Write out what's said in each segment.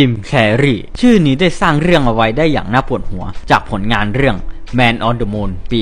จิมแคร์รีชื่อนี้ได้สร้างเรื่องเอาไว้ได้อย่างน่าปวดหัว จากผลงานเรื่อง Man on the Moon ปี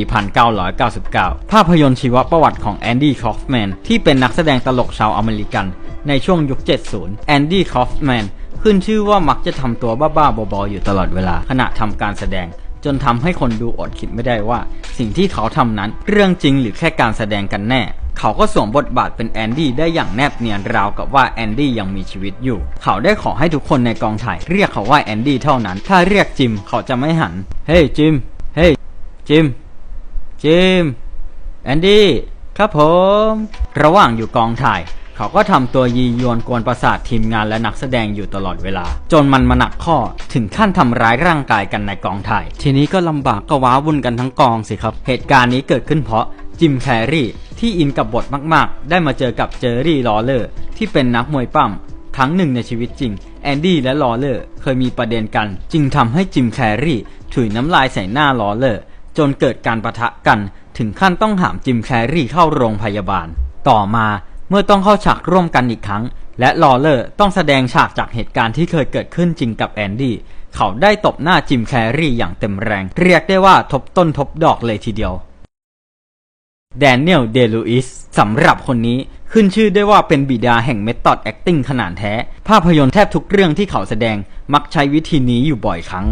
1999 ภาพยนตร์ชีวประวัติของแอนดี้คอฟแมนที่เป็นนักแสดงตลกชาวอเมริกัน ในช่วงยุค 70 แอนดี้คอฟแมนขึ้นชื่อว่ามักจะทำตัวบ้าๆบอๆอยู่ตลอดเวลาขณะทำการแสดง จนทำให้คนดูอดคิดไม่ได้ว่า สิ่งที่เขาทำนั้นเรื่องจริงหรือแค่การแสดงกันแน่ เขาก็สวมบทบาทเป็นแอนดี้ได้อย่างแนบเนียนราวกับว่าแอนดี้ยังมีชีวิตอยู่ เขาได้ขอให้ทุกคนในกองถ่ายเรียกเขาว่าแอนดี้เท่านั้น ถ้าเรียกจิมเขาจะไม่หัน เฮ้ยจิม เฮ้ยจิม จิม แอนดี้ ครับผม ระหว่างอยู่กองถ่าย เขาก็ทำตัวยียวนกวนประสาททีมงานและนักแสดงอยู่ตลอดเวลา จนมันมาหนักข้อถึงขั้นทำร้ายร่างกายกันในกองถ่าย ทีนี้ก็ลำบากก็ว้าวุ่นกันทั้งกองสิครับ เหตุการณ์นี้เกิดขึ้นเพราะ จิมแคร์รีที่อินกับบทมากๆ ได้มาเจอกับเจอรี่ลอเลอร์ที่เป็นนักมวยปั้มครั้งหนึ่งในชีวิตจริง แอนดี้และลอเลอร์เคยมีประเด็นกัน จึงทำให้จิมแคร์รีถุยน้ำลายใส่หน้าลอเลอร์จนเกิดการประทะกัน ถึงขั้นต้องหามจิมแคร์รีเข้าโรงพยาบาล ต่อมาเมื่อต้องเข้าฉากร่วมกันอีกครั้ง และลอเลอร์ต้องแสดงฉากจากเหตุการณ์ที่เคยเกิดขึ้นจริงกับแอนดี้เขาได้ตบหน้าจิมแคร์รีอย่างเต็มแรง เรียกได้ว่าทบต้นทบดอกเลยทีเดียว แดเนียล เดลูอิสสำหรับคนนี้ขึ้นชื่อได้ว่าเป็นบิดาแห่งเม t อดแอคติ้งขนาดแท้ ภาพยนตร์แทบทุกเรื่องที่เขาแสดงมักใช้วิธีนี้อยู่บ่อยครั้ง